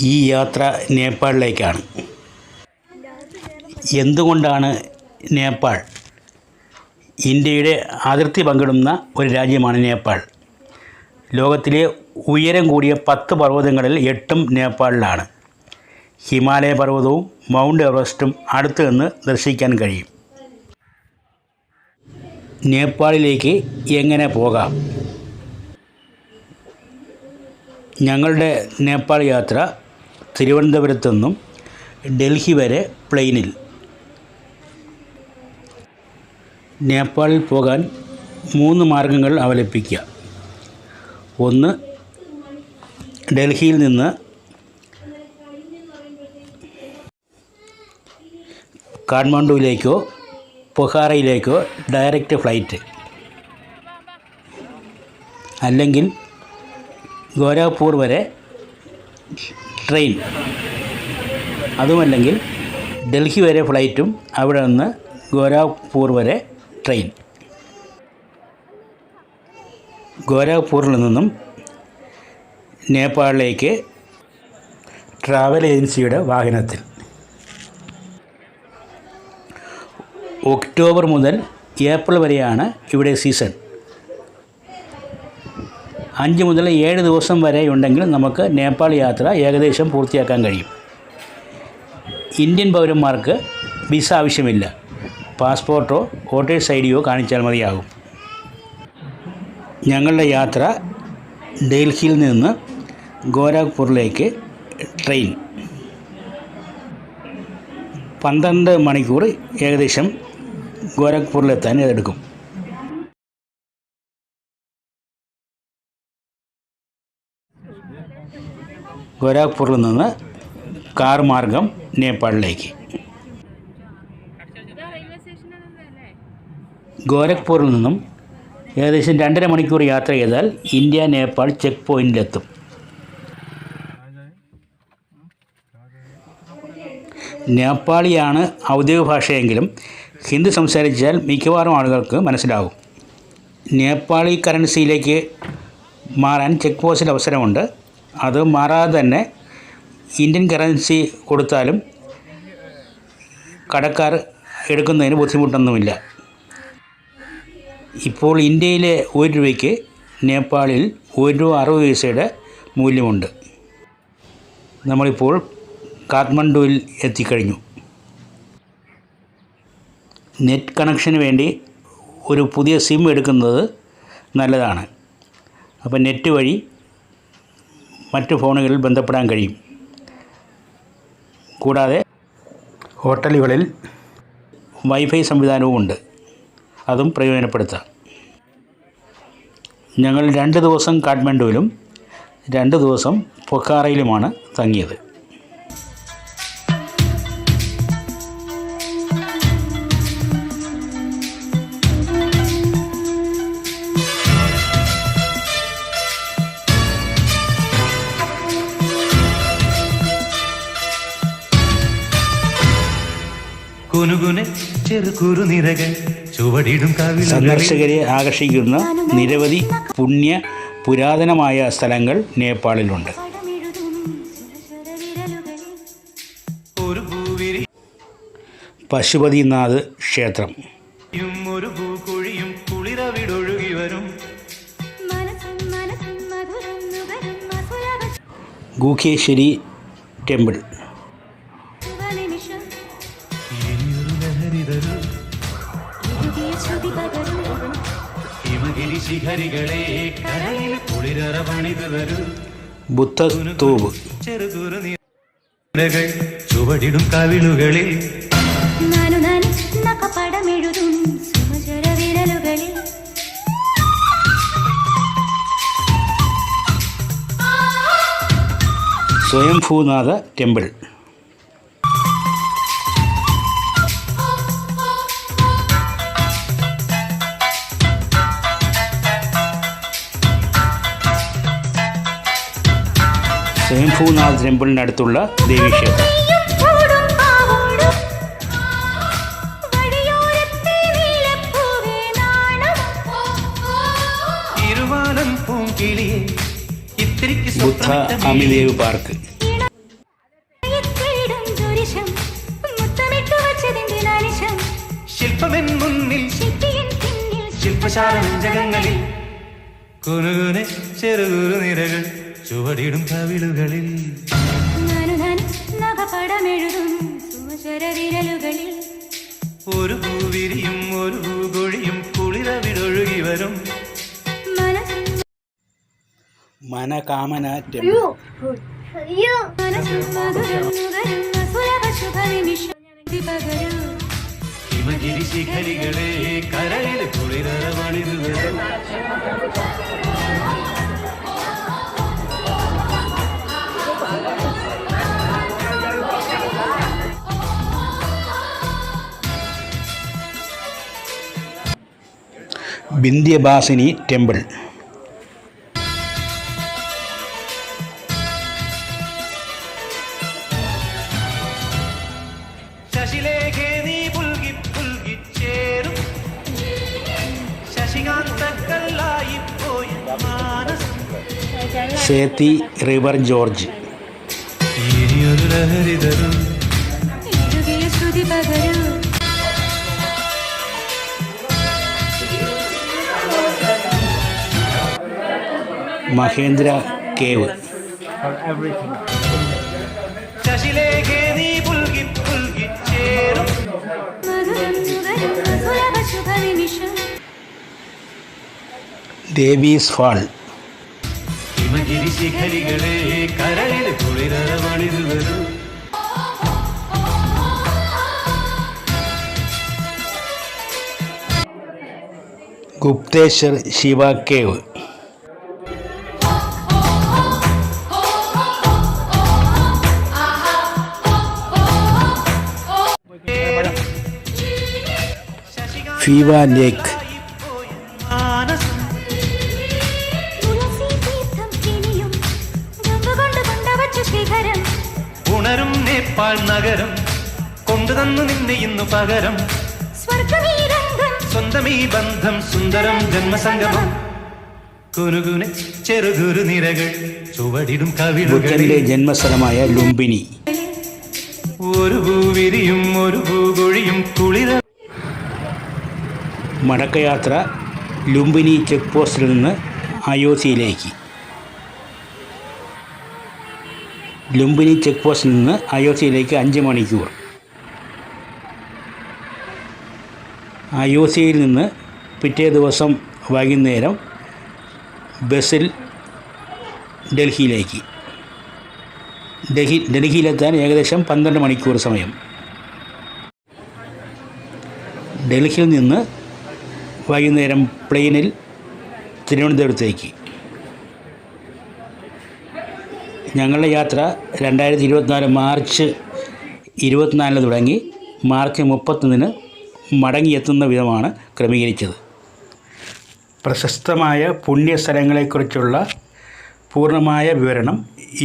ഈ യാത്ര നേപ്പാളിലേക്കാണ്. എന്തുകൊണ്ടാണ് നേപ്പാൾ? ഇന്ത്യയുടെ അതിർത്തി പങ്കിടുന്ന ഒരു രാജ്യമാണ് നേപ്പാൾ. ലോകത്തിലെ ഉയരം കൂടിയ പത്ത് പർവതങ്ങളിൽ എട്ടും നേപ്പാളിലാണ്. ഹിമാലയ പർവതവും മൗണ്ട് എവറസ്റ്റും അടുത്ത് നിന്ന് ദർശിക്കാൻ കഴിയും. നേപ്പാളിലേക്ക് എങ്ങനെ പോകാം? ഞങ്ങളുടെ നേപ്പാൾ യാത്ര തിരുവനന്തപുരത്തു നിന്നും ഡൽഹി വരെ പ്ലെയിനിൽ. നേപ്പാളിൽ പോകാൻ മൂന്ന് മാർഗങ്ങൾ അവലംബിക്കുക. ഒന്ന് ഡൽഹിയിൽ നിന്ന് കാഠ്മണ്ഡുവിലേക്കോ പൊഹാറയിലേക്കോ ഡയറക്റ്റ് ഫ്ലൈറ്റ്. അല്ലെങ്കിൽ ഗോരഖ്പൂർ വരെ ട്രെയിൻ. അതുമല്ലെങ്കിൽ ഡൽഹി വരെ ഫ്ലൈറ്റും അവിടെ നിന്ന് ഗോരാഖ്പൂർ വരെ ട്രെയിൻ. ഗോരാഖ്പൂരിൽ നിന്നും നേപ്പാളിലേക്ക് ട്രാവൽ ഏജൻസിയുടെ വാഹനത്തിൽ. ഒക്ടോബർ മുതൽ ഏപ്രിൽ വരെയാണ് ഇവിടെ സീസൺ. അഞ്ച് മുതൽ ഏഴ് ദിവസം വരെ ഉണ്ടെങ്കിൽ നമുക്ക് നേപ്പാൾ യാത്ര ഏകദേശം പൂർത്തിയാക്കാൻ കഴിയും. ഇന്ത്യൻ പൗരന്മാർക്ക് വിസ ആവശ്യമില്ല. പാസ്പോർട്ടോ വോട്ടേഴ്സ് ഐ ഡിയോ കാണിച്ചാൽ മതിയാകും. ഞങ്ങളുടെ യാത്ര ഡൽഹിയിൽ നിന്ന് ഗോരഖ്പൂരിലേക്ക് ട്രെയിൻ. പന്ത്രണ്ട് മണിക്കൂർ ഏകദേശം ഗോരഖ്പൂരിലെത്താൻ എടുക്കും. ഗോരഖ്പൂരിൽ നിന്ന് കാർ മാർഗം നേപ്പാളിലേക്ക്. ഗോരഖ്പൂരിൽ നിന്നും ഏകദേശം രണ്ടര മണിക്കൂർ യാത്ര ചെയ്താൽ ഇന്ത്യ നേപ്പാൾ ചെക്ക് പോയിന്റിലെത്തും നേപ്പാളിയാണ് ഔദ്യോഗിക ഭാഷയെങ്കിലും ഹിന്ദി സംസാരിച്ചാൽ മിക്കവാറും ആളുകൾക്ക് മനസ്സിലാകും. നേപ്പാളി കറൻസിയിലേക്ക് മാറാൻ ചെക്ക് പോസ്റ്റിൽ അവസരമുണ്ട്. അത് മാറാതെ തന്നെ ഇന്ത്യൻ കറൻസി കൊടുത്താലും കടക്കാർ എടുക്കുന്നതിന് ബുദ്ധിമുട്ടൊന്നുമില്ല. ഇപ്പോൾ ഇന്ത്യയിലെ ഒരു രൂപയ്ക്ക് നേപ്പാളിൽ ഒരു രൂപ അറുപത് പൈസയുടെ മൂല്യമുണ്ട്. നമ്മളിപ്പോൾ കാഠ്മണ്ഡുവിൽ എത്തിക്കഴിഞ്ഞു. നെറ്റ് കണക്ഷന് വേണ്ടി ഒരു പുതിയ സിം എടുക്കുന്നത് നല്ലതാണ്. അപ്പോൾ നെറ്റ് വഴി മറ്റ് ഫോണുകളിൽ ബന്ധപ്പെടാൻ കഴിയും. കൂടാതെ ഹോട്ടലുകളിൽ വൈഫൈ സംവിധാനവും ഉണ്ട്. അതും പ്രയോജനപ്പെടുത്താം. ഞങ്ങൾ രണ്ട് ദിവസം കാഠ്മണ്ഡുവിലും രണ്ട് ദിവസം പൊക്കാറയിലുമാണ് തങ്ങിയത്. സന്ദർശകരെ ആകർഷിക്കുന്ന നിരവധി പുണ്യ പുരാതനമായ സ്ഥലങ്ങൾ നേപ്പാളിലുണ്ട്. പശുപതിനാഥ് ക്ഷേത്രം. ഒരു പൂക്കുഴിയും കുളിരവിടൊഴുകി വരും. ഗൂഖേശ്വരി ടെമ്പിൾ. ശിഖരികളെ കരളിൽ കുളിരറ പണിത് തരൂ. ബുദ്ധസ്തൂപ് ചെറുകുറു നിരകൾ ചുവടിടും കവിളുകളിൽ. നാനു നനന്ന കപടമെഴുതും സുമചര വിരലുകളിൽ സ്വയംഭൂനാഥ ടെമ്പിൾ. സ്വയംഭൂനാഥ് ടെമ്പിളിനടുത്തുള്ള ദേവീക്ഷേത്രം. ബുദ്ധ അമിദേവ് പാർക്ക്. മുന്നിൽ ശില്പശാല ജഗങ്ങളിൽ കുറുകുനെ ചെറുകുറു നിരകൾ ചുവടിടും കവിളുകളിൽ. വിരലുകളിൽ ഒരു പൂവിരിയും ഒരു പൂകൊഴിയും കുളിരവിടൊഴുകി വരും. മനകാമന ഹിമഗിരി ശിഖരികളെ കരയിൽ കുളിരവണിതു വരും വിന്ധ്യഭാസിനി ടെമ്പിൾ. ശശിലേഖേ നീ പുൽകി പുൽകി ചേരും. ശശികാന്തക്കല്ലായി പോയ മാനസം. Seti river gorge. ഇനിയൊരു ലഹരിതരും ശ്രുതി പകരൂ. മഹേന്ദ്ര കേവ്. നീ പുൽകി പുൽകി ചേരും. ദേവീസ് ഫാൾ ഹിമഗിരി ശിഖരികളെ കരളിൽ കുളിരവണിതു വരും. ഗുപ്തേശ്വർ ശിവ കേവ്. കൊണ്ടവച്ച ലേക്ക്. ഉണരും നേപ്പാൾ നഗരം കൊണ്ടുതന്നു നിന്നെ ഇന്നു പകരം. സ്വന്തമീ ബന്ധം സുന്ദരം ജന്മസംഗമം. കുനുകുനെ ചെറുകുരു നിരകൾ ചുവടിടും ബുദ്ധന്റെ ജന്മസ്ഥലമായ ലുംബിനി. ഒരു ഭൂവിരിയും ഒരു ഭൂകുഴിയും കുളിര മടക്കയാത്ര ലുംബിനി ചെക്ക് പോസ്റ്റിൽ നിന്ന് അയോധ്യയിലേക്ക്. ലുംബിനി ചെക്ക് പോസ്റ്റിൽ നിന്ന് അയോധ്യയിലേക്ക് അഞ്ച് മണിക്കൂർ. അയോധ്യയിൽ നിന്ന് പിറ്റേ ദിവസം വൈകുന്നേരം ബസ്സിൽ ഡൽഹിയിലേക്ക്. ഡൽഹി ഡൽഹിയിലെത്താൻ ഏകദേശം പന്ത്രണ്ട് മണിക്കൂർ സമയം. ഡൽഹിയിൽ നിന്ന് വൈകുന്നേരം പ്ലെയിനിൽ തിരുവനന്തപുരത്തേക്ക്. ഞങ്ങളുടെ യാത്ര രണ്ടായിരത്തി ഇരുപത്തിനാല് മാർച്ച് ഇരുപത്തിനാലിന് തുടങ്ങി മാർച്ച് മുപ്പത്തൊന്നിന് മടങ്ങിയെത്തുന്ന വിധമാണ് ക്രമീകരിച്ചത്. പ്രശസ്തമായ പുണ്യസ്ഥലങ്ങളെക്കുറിച്ചുള്ള പൂർണമായ വിവരണം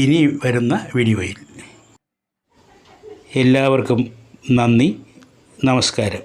ഇനി വരുന്ന വീഡിയോയിൽ. എല്ലാവർക്കും നന്ദി നമസ്കാരം.